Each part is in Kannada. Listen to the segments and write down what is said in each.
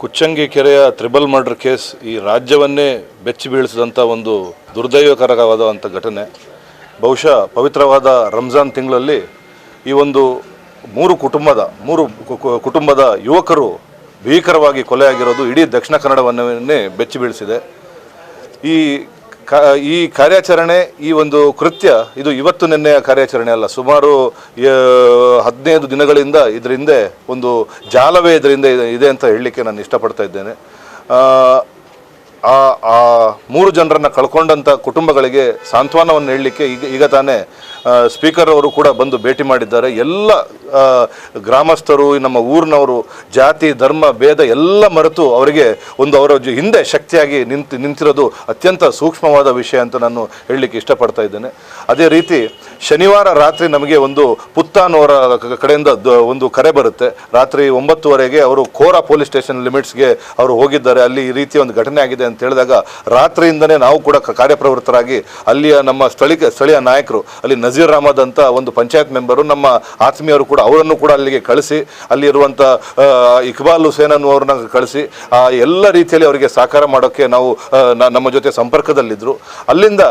ಕುಚ್ಚಂಗಿ ಕೆರೆಯ ತ್ರಿಬಲ್ ಮರ್ಡರ್ ಕೇಸ್ ಈ ರಾಜ್ಯವನ್ನೇ ಬೆಚ್ಚಿ ಬೀಳಿಸಿದಂಥ ಒಂದು ದುರ್ದೈವಕರವಾದಂಥ ಘಟನೆ. ಬಹುಶಃ ಪವಿತ್ರವಾದ ರಂಜಾನ್ ತಿಂಗಳಲ್ಲಿ ಈ ಒಂದು ಮೂರು ಕುಟುಂಬದ ಮೂರು ಕುಟುಂಬದ ಯುವಕರು ಭೀಕರವಾಗಿ ಕೊಲೆಯಾಗಿರೋದು ಇಡೀ ದಕ್ಷಿಣ ಕನ್ನಡವನ್ನೇ ಬೆಚ್ಚಿ ಬೀಳಿಸಿದೆ. ಈ ಈ ಕಾರ್ಯಾಚರಣೆ ಈ ಒಂದು ಕೃತ್ಯ ಇದು ಇವತ್ತು ನಿನ್ನೆಯ ಕಾರ್ಯಾಚರಣೆ ಅಲ್ಲ. ಸುಮಾರು ಹದಿನೈದು ದಿನಗಳಿಂದ ಇದರ ಒಂದು ಜಾಲವೇ ಇದರಿಂದ ಇದೆ- ಅಂತ ಹೇಳಲಿಕ್ಕೆ ನಾನು ಇಷ್ಟಪಡ್ತಾ ಇದ್ದೇನೆ. ಆ, ಆ ಮೂರು ಜನರನ್ನು ಕಳ್ಕೊಂಡಂಥ ಕುಟುಂಬಗಳಿಗೆ ಸಾಂತ್ವನವನ್ನು ಹೇಳಲಿಕ್ಕೆ ಈಗ ಈಗ ತಾನೇ ಸ್ಪೀಕರ್ ಅವರು ಕೂಡ ಬಂದು ಭೇಟಿ ಮಾಡಿದ್ದಾರೆ. ಎಲ್ಲ ಗ್ರಾಮಸ್ಥರು ನಮ್ಮ ಊರಿನವರು, ಜಾತಿ, ಧರ್ಮ, ಭೇದ ಎಲ್ಲ ಮರೆತು ಅವರಿಗೆ ಒಂದು ಅವರ ಹಿಂದೆ ಶಕ್ತಿಯಾಗಿ ನಿಂತು ನಿಂತಿರೋದು ಅತ್ಯಂತ ಸೂಕ್ಷ್ಮವಾದ ವಿಷಯ ಅಂತ ನಾನು ಹೇಳಲಿಕ್ಕೆ ಇಷ್ಟಪಡ್ತಾ ಇದ್ದೇನೆ. ಅದೇ ರೀತಿ ಶನಿವಾರ ರಾತ್ರಿ ನಮಗೆ ಒಂದು ಪುತ್ತಾನೋರ ಕಡೆಯಿಂದ ಒಂದು ಕರೆ ಬರುತ್ತೆ. ರಾತ್ರಿ ಒಂಬತ್ತುವರೆಗೆ ಅವರು ಕೋರಾ ಪೊಲೀಸ್ ಸ್ಟೇಷನ್ ಲಿಮಿಟ್ಸ್ಗೆ ಅವರು ಹೋಗಿದ್ದಾರೆ. ಅಲ್ಲಿ ಈ ರೀತಿಯ ಒಂದು ಘಟನೆ ಆಗಿದೆ ಅಂತ ಹೇಳಿದಾಗ ರಾತ್ರಿಯಿಂದನೇ ನಾವು ಕೂಡ ಕಾರ್ಯಪ್ರವೃತ್ತರಾಗಿ ಅಲ್ಲಿಯ ನಮ್ಮ ಸ್ಥಳೀಯ ಸ್ಥಳೀಯ ನಾಯಕರು, ಅಲ್ಲಿ ನಜೀರ್ ಅಹಮದ್ ಅಂತ ಒಂದು ಪಂಚಾಯತ್ ಮೆಂಬರು ನಮ್ಮ ಆತ್ಮೀಯರು ಕೂಡ ಅವರನ್ನು ಕೂಡ ಅಲ್ಲಿಗೆ ಕಳಿಸಿ ಅಲ್ಲಿರುವಂಥ ಇಕ್ಬಾಲ್ ಹುಸೇನ್ ಅನ್ನುವ್ರನ್ನ ಕಳಿಸಿ, ಆ, ಎಲ್ಲ ರೀತಿಯಲ್ಲಿ ಅವರಿಗೆ ಸಹಕಾರ ಮಾಡೋಕ್ಕೆ ನಾವು ನಮ್ಮ ಜೊತೆ ಸಂಪರ್ಕದಲ್ಲಿದ್ದರು ಅಲ್ಲಿಂದ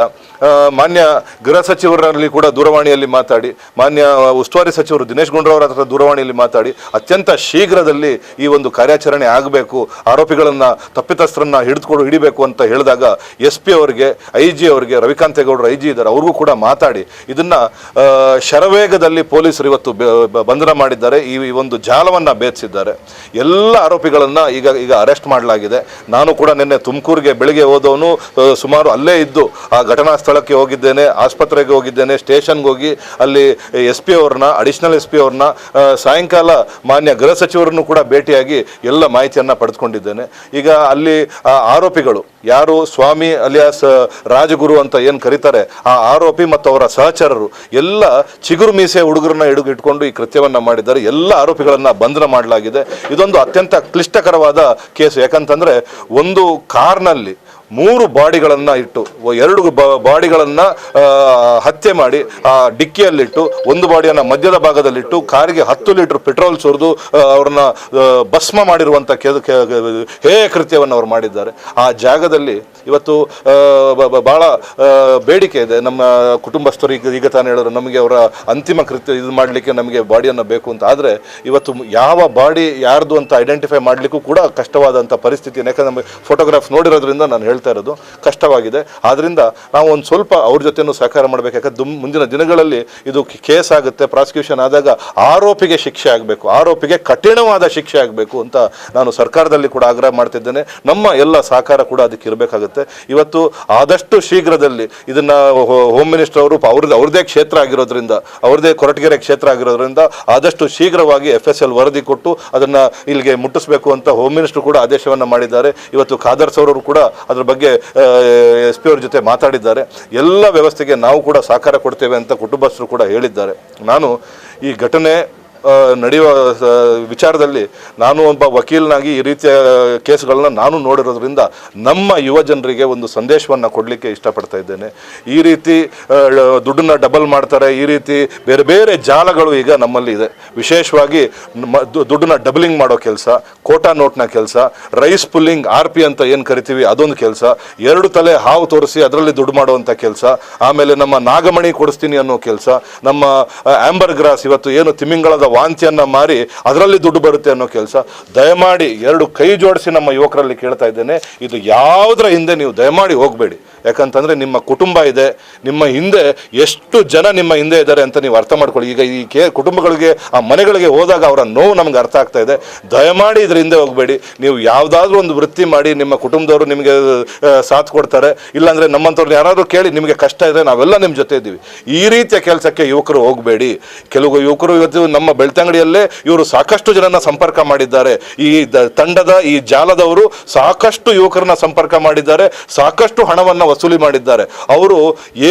ಮಾನ್ಯ ಗೃಹ ಸಚಿವರಲ್ಲಿ ಕೂಡ ದೂರವಾಣಿಯಲ್ಲಿ ಮಾತಾಡಿ, ಮಾನ್ಯ ಉಸ್ತುವಾರಿ ಸಚಿವರು ದಿನೇಶ್ ಗುಂಡೂರಾವ್ ಹತ್ರ ದೂರವಾಣಿಯಲ್ಲಿ ಮಾತಾಡಿ, ಅತ್ಯಂತ ಶೀಘ್ರದಲ್ಲಿ ಈ ಒಂದು ಕಾರ್ಯಾಚರಣೆ ಆಗಬೇಕು, ಆರೋಪಿಗಳನ್ನು ತಪ್ಪಿತಸ್ಥರನ್ನ ಹಿಡಿದುಕೊಂಡು ಹಿಡಿಬೇಕು ಅಂತ ಹೇಳಿದಾಗ ಎಸ್ ಪಿ ಅವರಿಗೆ, ಐ ಜಿ ಅವರಿಗೆ, ರವಿಕಾಂತೇಗೌಡರು, ಐ ಜಿ ಇದ್ದಾರೆ, ಅವ್ರಿಗೂ ಕೂಡ ಮಾತಾಡಿ. ಇದನ್ನ ಶರವೇಗದಲ್ಲಿ ಪೊಲೀಸರು ಇವತ್ತು ಬಂಧನ ಮಾಡಿದ್ದಾರೆ, ಈ ಒಂದು ಜಾಲವನ್ನು ಭೇದಿಸಿದ್ದಾರೆ. ಎಲ್ಲ ಆರೋಪಿಗಳನ್ನು ಈಗ ಈಗ ಅರೆಸ್ಟ್ ಮಾಡಲಾಗಿದೆ. ನಾನು ಕೂಡ ನಿನ್ನೆ ತುಮಕೂರಿಗೆ ಬೆಳಿಗ್ಗೆ ಹೋದವನು ಸುಮಾರು ಅಲ್ಲೇ ಇದ್ದು ಆ ಘಟನಾ ಸ್ಥಳಕ್ಕೆ ಹೋಗಿದ್ದೇನೆ ಆಸ್ಪತ್ರೆಗೆ ಹೋಗಿದ್ದೇನೆ ಸ್ಟೇಷನ್ಗೆ ಹೋಗಿ ಅಲ್ಲಿ ಎಸ್ ಪಿ ಅವ್ರನ್ನ ಅಡಿಷನಲ್ ಎಸ್ ಪಿ ಅವ್ರನ್ನ ಸಾಯಂಕಾಲ ಮಾನ್ಯ ಗೃಹ ಸಚಿವರನ್ನು ಕೂಡ ಭೇಟಿಯಾಗಿ ಎಲ್ಲ ಮಾಹಿತಿಯನ್ನು ಪಡೆದುಕೊಂಡಿದ್ದೇನೆ. ಈಗ ಅಲ್ಲಿ ಆರೋಪಿಗಳು ಯಾರು? ಸ್ವಾಮಿ ಅಲಿಯಾಸ್ ರಾಜಗುರು ಅಂತ ಏನು ಕರೀತಾರೆ? ಆ ಆರೋಪಿ ಮತ್ತು ಅವರ ಸಹಚರರು ಎಲ್ಲ ಚಿಗುರು ಮೀಸೆ ಹುಡುಗರನ್ನ ಹಿಡಿದು ಇಟ್ಕೊಂಡು ಈ ಕೃತ್ಯವನ್ನು ಮಾಡಿದ್ದಾರೆ. ಎಲ್ಲ ಆರೋಪಿಗಳನ್ನು ಬಂಧನ ಮಾಡಲಾಗಿದೆ. ಇದೊಂದು ಅತ್ಯಂತ ಕ್ಲಿಷ್ಟಕರವಾದ ಕೇಸು. ಯಾಕಂತಂದರೆ ಒಂದು ಕಾರ್ನಲ್ಲಿ ಮೂರು ಬಾಡಿಗಳನ್ನು ಇಟ್ಟು ಎರಡು ಬಾಡಿಗಳನ್ನು ಹತ್ಯೆ ಮಾಡಿ, ಆ, ಡಿಕ್ಕಿಯಲ್ಲಿಟ್ಟು, ಒಂದು ಬಾಡಿಯನ್ನು ಮಧ್ಯದ ಭಾಗದಲ್ಲಿಟ್ಟು, ಕಾರಿಗೆ ಹತ್ತು ಲೀಟರ್ ಪೆಟ್ರೋಲ್ ಸುರಿದು ಅವ್ರನ್ನ ಭಸ್ಮ ಮಾಡಿರುವಂಥ ಹೇಯ ಕೃತ್ಯವನ್ನು ಅವರು ಮಾಡಿದ್ದಾರೆ. ಆ ಜಾಗದಲ್ಲಿ ಇವತ್ತು ಬಹಳ ಬೇಡಿಕೆ ಇದೆ. ನಮ್ಮ ಕುಟುಂಬಸ್ಥರು ಈಗ ಈಗ ತಾನು ಹೇಳಿದ್ರು, ನಮಗೆ ಅವರ ಅಂತಿಮ ಕೃತ್ಯ ಇದು ಮಾಡಲಿಕ್ಕೆ ನಮಗೆ ಬಾಡಿಯನ್ನು ಬೇಕು ಅಂತ. ಆದರೆ ಇವತ್ತು ಯಾವ ಬಾಡಿ ಯಾರ್ದು ಅಂತ ಐಡೆಂಟಿಫೈ ಮಾಡಲಿಕ್ಕೂ ಕೂಡ ಕಷ್ಟವಾದಂಥ ಪರಿಸ್ಥಿತಿ ಯಾಕಂದ್ರೆ ನಮಗೆ ಫೋಟೋಗ್ರಾಫ್ ನೋಡಿರೋದ್ರಿಂದ ನಾನು ಹೇಳ್ತಾ ಇರೋದು ಕಷ್ಟವಾಗಿದೆ. ಆದ್ದರಿಂದ ನಾವು ಒಂದು ಸ್ವಲ್ಪ ಅವ್ರ ಜೊತೆನೂ ಸಹಕಾರ ಮಾಡಬೇಕು. ಮುಂದಿನ ದಿನಗಳಲ್ಲಿ ಇದು ಕೇಸ್ ಆಗುತ್ತೆ, ಪ್ರಾಸಿಕ್ಯೂಷನ್ ಆದಾಗ ಆರೋಪಿಗೆ ಶಿಕ್ಷೆ ಆಗಬೇಕು, ಆರೋಪಿಗೆ ಕಠಿಣವಾದ ಶಿಕ್ಷೆ ಆಗಬೇಕು ಅಂತ ನಾನು ಸರ್ಕಾರದಲ್ಲಿ ಕೂಡ ಆಗ್ರಹ ಮಾಡ್ತಿದ್ದೇನೆ. ನಮ್ಮ ಎಲ್ಲ ಸಹಕಾರ ಕೂಡ ಅದಕ್ಕೆ ಇರಬೇಕಾಗುತ್ತೆ. ಇವತ್ತು ಆದಷ್ಟು ಶೀಘ್ರದಲ್ಲಿ ಇದನ್ನ ಹೋಮ್ ಮಿನಿಸ್ಟರ್ ಅವರು ಅವ್ರದ್ದು ಅವ್ರದ್ದೇ ಕ್ಷೇತ್ರ ಆಗಿರೋದ್ರಿಂದ, ಅವ್ರದ್ದೇ ಕೊರಟಗೆರೆ ಕ್ಷೇತ್ರ ಆಗಿರೋದ್ರಿಂದ ಆದಷ್ಟು ಶೀಘ್ರವಾಗಿ ಎಫ್ ಎಸ್ ಎಲ್ ವರದಿ ಕೊಟ್ಟು ಅದನ್ನ ಇಲ್ಲಿಗೆ ಮುಟ್ಟಿಸಬೇಕು ಅಂತ ಹೋಮ್ ಮಿನಿಸ್ಟರ್ ಕೂಡ ಆದೇಶವನ್ನ ಮಾಡಿದ್ದಾರೆ. ಇವತ್ತು ಖಾದರ್ ಅವರು ಕೂಡ ಅದ್ರ ಬಗ್ಗೆ ಎಸ್ ಪಿ ಅವ್ರ ಜೊತೆ ಮಾತಾಡಿದ್ದಾರೆ. ಎಲ್ಲ ವ್ಯವಸ್ಥೆಗೆ ನಾವು ಕೂಡ ಸಹಕಾರ ಕೊಡ್ತೇವೆ ಅಂತ ಕುಟುಂಬಸ್ಥರು ಕೂಡ ಹೇಳಿದ್ದಾರೆ. ನಾನು ಈ ಘಟನೆ ನಡೆಯುವ ವಿಚಾರದಲ್ಲಿ ನಾನು ಒಬ್ಬ ವಕೀಲನಾಗಿ ಈ ರೀತಿಯ ಕೇಸ್ಗಳನ್ನ ನಾನು ನೋಡಿರೋದ್ರಿಂದ ನಮ್ಮ ಯುವ ಜನರಿಗೆ ಒಂದು ಸಂದೇಶವನ್ನು ಕೊಡಲಿಕ್ಕೆ ಇಷ್ಟಪಡ್ತಾ ಇದ್ದೇನೆ. ಈ ರೀತಿ ದುಡ್ಡನ್ನ ಡಬಲ್ ಮಾಡ್ತಾರೆ, ಈ ರೀತಿ ಬೇರೆ ಬೇರೆ ಜಾಲಗಳು ಈಗ ನಮ್ಮಲ್ಲಿ ಇದೆ. ವಿಶೇಷವಾಗಿ ದುಡ್ಡನ್ನ ಡಬಲಿಂಗ್ ಮಾಡೋ ಕೆಲಸ, ಕೋಟಾ ನೋಟ್ನ ಕೆಲಸ, ರೈಸ್ ಪುಲ್ಲಿಂಗ್, ಆರ್ ಪಿ ಅಂತ ಏನು ಕರಿತೀವಿ ಅದೊಂದು ಕೆಲಸ, ಎರಡು ತಲೆ ಹಾವು ತೋರಿಸಿ ಅದರಲ್ಲಿ ದುಡ್ಡು ಮಾಡುವಂಥ ಕೆಲಸ, ಆಮೇಲೆ ನಮ್ಮ ನಾಗಮಣಿ ಕೊಡಿಸ್ತೀನಿ ಅನ್ನೋ ಕೆಲಸ, ನಮ್ಮ ಆಂಬರ್ ಗ್ರಾಸ್ ಇವತ್ತು ಏನು ತಿಮಿಂಗಳದ ವಾಂತಿಯನ್ನ ಮಾರಿ ಅದರಲ್ಲಿ ದುಡ್ಡು ಬರುತ್ತೆ ಅನ್ನೋ ಕೆಲಸ, ದಯಮಾಡಿ ಎರಡು ಕೈ ಜೋಡಿಸಿ ನಮ್ಮ ಯುವಕರಲ್ಲಿ ಕೇಳ್ತಾ ಇದ್ದೇನೆ, ಇದು ಯಾವುದರ ಹಿಂದೆ ನೀವು ದಯಮಾಡಿ ಹೋಗಬೇಡಿ. ಯಾಕಂತಂದ್ರೆ ನಿಮ್ಮ ಕುಟುಂಬ ಇದೆ, ನಿಮ್ಮ ಹಿಂದೆ ಎಷ್ಟು ಜನ ನಿಮ್ಮ ಹಿಂದೆ ಇದ್ದಾರೆ ಅಂತ ನೀವು ಅರ್ಥ ಮಾಡ್ಕೊಳ್ಳಿ. ಈಗ ಈ ಕೇ ಕುಟುಂಬಗಳಿಗೆ, ಆ ಮನೆಗಳಿಗೆ ಹೋದಾಗ ಅವರ ನೋವು ನಮ್ಗೆ ಅರ್ಥ ಆಗ್ತಾ ಇದೆ. ದಯಮಾಡಿ ಇದ್ರ ಹಿಂದೆ ಹೋಗಬೇಡಿ. ನೀವು ಯಾವುದಾದ್ರೂ ಒಂದು ವೃತ್ತಿ ಮಾಡಿ, ನಿಮ್ಮ ಕುಟುಂಬದವರು ನಿಮಗೆ ಸಾಥ್ ಕೊಡ್ತಾರೆ. ಇಲ್ಲಾಂದರೆ ನಮ್ಮಂಥವ್ರು ಯಾರಾದರೂ ಕೇಳಿ ನಿಮಗೆ ಕಷ್ಟ ಇದೆ, ನಾವೆಲ್ಲ ನಿಮ್ಮ ಜೊತೆ ಇದ್ದೀವಿ. ಈ ರೀತಿಯ ಕೆಲಸಕ್ಕೆ ಯುವಕರು ಹೋಗಬೇಡಿ. ಕೆಲವು ಯುವಕರು ಇವತ್ತು ನಮ್ಮ ಬೆಳ್ತಂಗಡಿಯಲ್ಲೇ ಇವರು ಸಾಕಷ್ಟು ಜನನ ಸಂಪರ್ಕ ಮಾಡಿದ್ದಾರೆ. ಈ ತಂಡದ, ಈ ಜಾಲದವರು ಸಾಕಷ್ಟು ಯುವಕರನ್ನ ಸಂಪರ್ಕ ಮಾಡಿದ್ದಾರೆ. ಸಾಕಷ್ಟು ಹಣವನ್ನ ವಸೂಲಿ ಮಾಡಿದ್ದಾರೆ. ಅವರು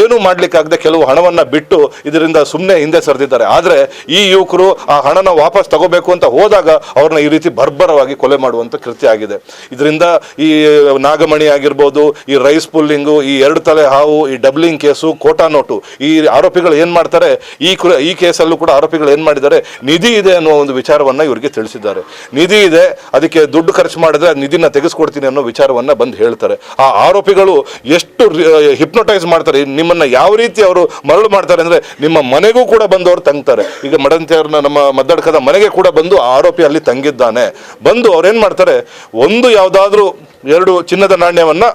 ಏನು ಮಾಡ್ಲಿಕ್ಕಾಗದೆ ಕೆಲವು ಹಣವನ್ನ ಬಿಟ್ಟು ಇದರಿಂದ ಸುಮ್ಮನೆ ಹಿಂದೆ ಸರಿದಿದ್ದಾರೆ. ಆದರೆ ಈ ಯುವಕರು ಆ ಹಣನ ವಾಪಸ್ ತಗೋಬೇಕು ಅಂತ ಹೋದಾಗ ಅವ್ರನ್ನ ಈ ರೀತಿ ಬರ್ಬರವಾಗಿ ಕೊಲೆ ಮಾಡುವಂತ ಕೃತ್ಯ ಆಗಿದೆ. ಇದರಿಂದ ಈ ನಾಗಮಣಿ ಆಗಿರ್ಬೋದು, ಈ ರೈಸ್ ಪುಲ್ಲಿಂಗು, ಈ ಎರಡು ತಲೆ ಹಾವು, ಈ ಡಬ್ಲಿಂಗ್ ಕೇಸು, ಕೋಟಾ ನೋಟು, ಈ ಆರೋಪಿಗಳು ಏನು ಮಾಡ್ತಾರೆ, ಈ ಈ ಕೇಸಲ್ಲೂ ಕೂಡ ಆರೋಪಿಗಳು ಏನು ಮಾಡಿದ್ದಾರೆ, ನಿಧಿ ಇದೆ ಅನ್ನೋ ಒಂದು ವಿಚಾರವನ್ನ ಇವರಿಗೆ ತಿಳಿಸಿದ್ದಾರೆ. ನಿಧಿ ಇದೆ, ಅದಕ್ಕೆ ದುಡ್ಡು ಖರ್ಚು ಮಾಡಿದ್ರೆ ನಿಧಿನ ತೆಗೆಸ್ಕೊಡ್ತೀನಿ ಅನ್ನೋ ವಿಚಾರವನ್ನ ಬಂದು ಹೇಳ್ತಾರೆ. ಆ ಆರೋಪಿಗಳು ಎಷ್ಟು ಹಿಪ್ನೋಟೈಸ್ ಮಾಡ್ತಾರೆ. ನಿಮ್ಮನ್ನ ಯಾವ ರೀತಿ ಅವರು ಮರಳು ಮಾಡ್ತಾರೆ ಅಂದ್ರೆ ನಿಮ್ಮ ಮನೆಗೂ ಕೂಡ ಬಂದು ಅವ್ರು ತಂಗ್ತಾರೆ. ಈಗ ಮಡಂತಿಯವ್ರನ್ನ ನಮ್ಮ ಮದ್ದಡ್ಕದ ಮನೆಗೆ ಕೂಡ ಬಂದು ಆರೋಪಿ ಅಲ್ಲಿ ತಂಗಿದ್ದಾನೆ. ಬಂದು ಅವ್ರೇನ್ ಮಾಡ್ತಾರೆ, ಒಂದು ಯಾವ್ದಾದ್ರು ಎರಡು ಚಿನ್ನದ ನಾಣ್ಯವನ್ನ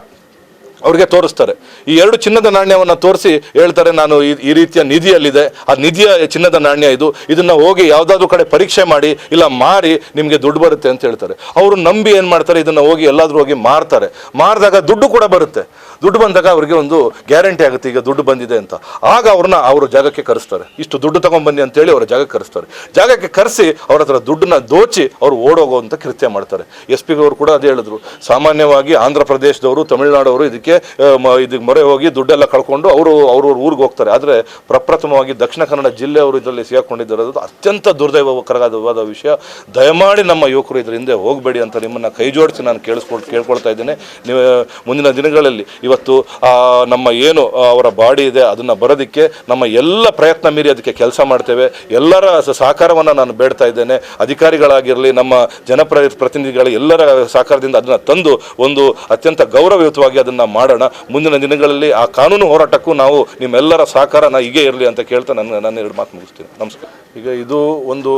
ಅವ್ರಿಗೆ ತೋರಿಸ್ತಾರೆ. ಈ ಎರಡು ಚಿನ್ನದ ನಾಣ್ಯವನ್ನು ತೋರಿಸಿ ಹೇಳ್ತಾರೆ, ನಾನು ಈ ರೀತಿಯ ನಿಧಿಯಲ್ಲಿದೆ. ಆ ನಿಧಿಯ ಚಿನ್ನದ ನಾಣ್ಯ ಇದು. ಇದನ್ನು ಹೋಗಿ ಯಾವುದಾದ್ರೂ ಕಡೆ ಪರೀಕ್ಷೆ ಮಾಡಿ, ಇಲ್ಲ ಮಾರಿ ನಿಮಗೆ ದುಡ್ಡು ಬರುತ್ತೆ ಅಂತ ಹೇಳ್ತಾರೆ. ಅವರು ನಂಬಿ ಏನು ಮಾಡ್ತಾರೆ, ಇದನ್ನು ಹೋಗಿ ಎಲ್ಲಾದರೂ ಹೋಗಿ ಮಾರ್ತಾರೆ. ಮಾರಿದಾಗ ದುಡ್ಡು ಕೂಡ ಬರುತ್ತೆ. ದುಡ್ಡು ಬಂದಾಗ ಅವರಿಗೆ ಒಂದು ಗ್ಯಾರಂಟಿ ಆಗುತ್ತೆ, ಈಗ ದುಡ್ಡು ಬಂದಿದೆ ಅಂತ. ಆಗ ಅವ್ರನ್ನ ಅವರು ಜಾಗಕ್ಕೆ ಕರೆಸ್ತಾರೆ. ಇಷ್ಟು ದುಡ್ಡು ತಗೊಂಡ್ಬನ್ನಿ ಅಂತೇಳಿ ಅವರ ಜಾಗಕ್ಕೆ ಕರೆಸ್ತಾರೆ. ಜಾಗಕ್ಕೆ ಕರೆಸಿ ಅವ್ರ ಹತ್ರ ದುಡ್ಡನ್ನ ದೋಚಿ ಅವ್ರು ಅಂತ ಕೃತ್ಯ ಮಾಡ್ತಾರೆ. ಎಸ್ ಪಿ ಅವರು ಕೂಡ ಅದೇ ಹೇಳಿದ್ರು. ಸಾಮಾನ್ಯವಾಗಿ ಆಂಧ್ರ ಪ್ರದೇಶದವರು, ತಮಿಳುನಾಡವರು ಇದಕ್ಕೆ ಇದಕ್ಕೆ ಮೊರೆ ಹೋಗಿ ದುಡ್ಡೆಲ್ಲ ಕಳ್ಕೊಂಡು ಅವರು ಅವ್ರವ್ರ ಊರಿಗೆ ಹೋಗ್ತಾರೆ. ಆದರೆ ಪ್ರಪ್ರಥಮವಾಗಿ ದಕ್ಷಿಣ ಕನ್ನಡ ಜಿಲ್ಲೆಯವರು ಇದರಲ್ಲಿ ಸಿಗಾಕೊಂಡಿದ್ದಾರೆ ಅತ್ಯಂತ ದುರ್ದೈವಕರವಾದ ವಿಷಯ. ದಯಮಾಡಿ ನಮ್ಮ ಯುವಕರು ಇದರ ಹಿಂದೆ ಹೋಗಬೇಡಿ ಅಂತ ನಿಮ್ಮನ್ನ ಕೈ ಜೋಡಿಸಿ ನಾನು ಕೇಳಿಸ್ಕೊಳ್ ಕೇಳ್ಕೊಳ್ತಾ ಇದ್ದೇನೆ. ನೀವು ಮುಂದಿನ ದಿನಗಳಲ್ಲಿ ಇವತ್ತು ನಮ್ಮ ಏನು ಅವರ ಬಾಡಿ ಇದೆ, ಅದನ್ನು ಬರೋದಕ್ಕೆ ನಮ್ಮ ಎಲ್ಲ ಪ್ರಯತ್ನ ಮೀರಿ ಅದಕ್ಕೆ ಕೆಲಸ ಮಾಡ್ತೇವೆ. ಎಲ್ಲರ ಸಹಕಾರವನ್ನು ನಾನು ಬೇಡ್ತಾ ಇದ್ದೇನೆ. ಅಧಿಕಾರಿಗಳಾಗಿರಲಿ, ನಮ್ಮ ಜನಪ್ರ ಪ್ರತಿನಿಧಿಗಳ ಎಲ್ಲರ ಸಹಕಾರದಿಂದ ಅದನ್ನು ತಂದು ಒಂದು ಅತ್ಯಂತ ಗೌರವಯುತವಾಗಿ ಅದನ್ನು ಮಾಡೋಣ. ಮುಂದಿನ ದಿನಗಳಲ್ಲಿ ಆ ಕಾನೂನು ಹೋರಾಟಕ್ಕೂ ನಾವು ನಿಮ್ಮೆಲ್ಲರ ಸಹಕಾರ ನಾ ಹೀಗೆ ಇರಲಿ ಅಂತ ಕೇಳ್ತಾ ನನ್ನ ನನ್ನ ಎರಡು ಮಾತು ಮುಗಿಸ್ತೀನಿ. ನಮಸ್ಕಾರ. ಈಗ ಇದು ಒಂದು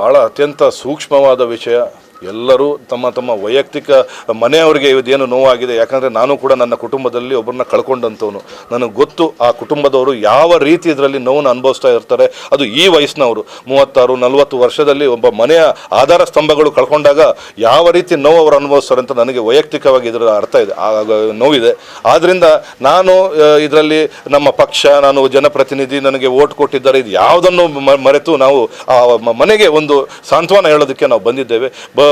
ಭಾಳ ಅತ್ಯಂತ ಸೂಕ್ಷ್ಮವಾದ ವಿಷಯ. ಎಲ್ಲರೂ ತಮ್ಮ ತಮ್ಮ ವೈಯಕ್ತಿಕ ಮನೆಯವರಿಗೆ ಇದೇನು ನೋವಾಗಿದೆ? ಯಾಕಂದರೆ ನಾನು ಕೂಡ ನನ್ನ ಕುಟುಂಬದಲ್ಲಿ ಒಬ್ಬರನ್ನ ಕಳ್ಕೊಂಡಂಥವನು. ನನಗೆ ಗೊತ್ತು ಆ ಕುಟುಂಬದವರು ಯಾವ ರೀತಿ ಇದರಲ್ಲಿ ನೋವನ್ನು ಅನುಭವಿಸ್ತಾ ಇರ್ತಾರೆ. ಅದು ಈ ವಯಸ್ಸಿನವರು. ಮೂವತ್ತಾರು, ನಲವತ್ತು ವರ್ಷದಲ್ಲಿ ಒಬ್ಬ ಮನೆಯ ಆಧಾರ ಸ್ತಂಭಗಳು ಕಳ್ಕೊಂಡಾಗ ಯಾವ ರೀತಿ ನೋವು ಅವರು ಅನುಭವಿಸ್ತಾರೆ ಅಂತ ನನಗೆ ವೈಯಕ್ತಿಕವಾಗಿ ಇದರ ಅರ್ಥ ಇದೆ ನೋವಿದೆ. ಆದ್ದರಿಂದ ನಾನು ಇದರಲ್ಲಿ ನಮ್ಮ ಪಕ್ಷ, ನಾನು ಜನಪ್ರತಿನಿಧಿ ನನಗೆ ಓಟ್ ಕೊಟ್ಟಿದ್ದಾರೆ. ಇದು ಯಾವುದನ್ನು ಮರೆತು ನಾವು ಆ ಮನೆಗೆ ಒಂದು ಸಾಂತ್ವನ ಹೇಳೋದಕ್ಕೆ ನಾವು ಬಂದಿದ್ದೇವೆ. ಬ-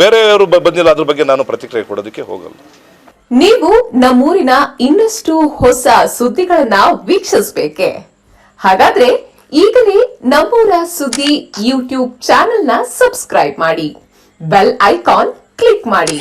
ಬೇರೆಯವರು ಬಂದಿಲ್ಲ, ಅದ್ರ ಬಗ್ಗೆ ನಾನು ಪ್ರತಿಕ್ರಿಯೆ ಕೊಡೋದಕ್ಕೆ ಹೋಗಲ್ಲ. ನೀವು ನಮ್ಮೂರಿನ ಇನ್ನಷ್ಟು ಹೊಸ ಸುದ್ದಿಗಳನ್ನ ವೀಕ್ಷಿಸಬೇಕೆ? ಹಾಗಾದ್ರೆ ಈಗಲೇ ನಮ್ಮೂರ ಸುದ್ದಿ ಯೂಟ್ಯೂಬ್ ಚಾನೆಲ್ನ ಸಬ್ಸ್ಕ್ರೈಬ್ ಮಾಡಿ. ಬೆಲ್ ಐಕಾನ್ ಕ್ಲಿಕ್ ಮಾಡಿ.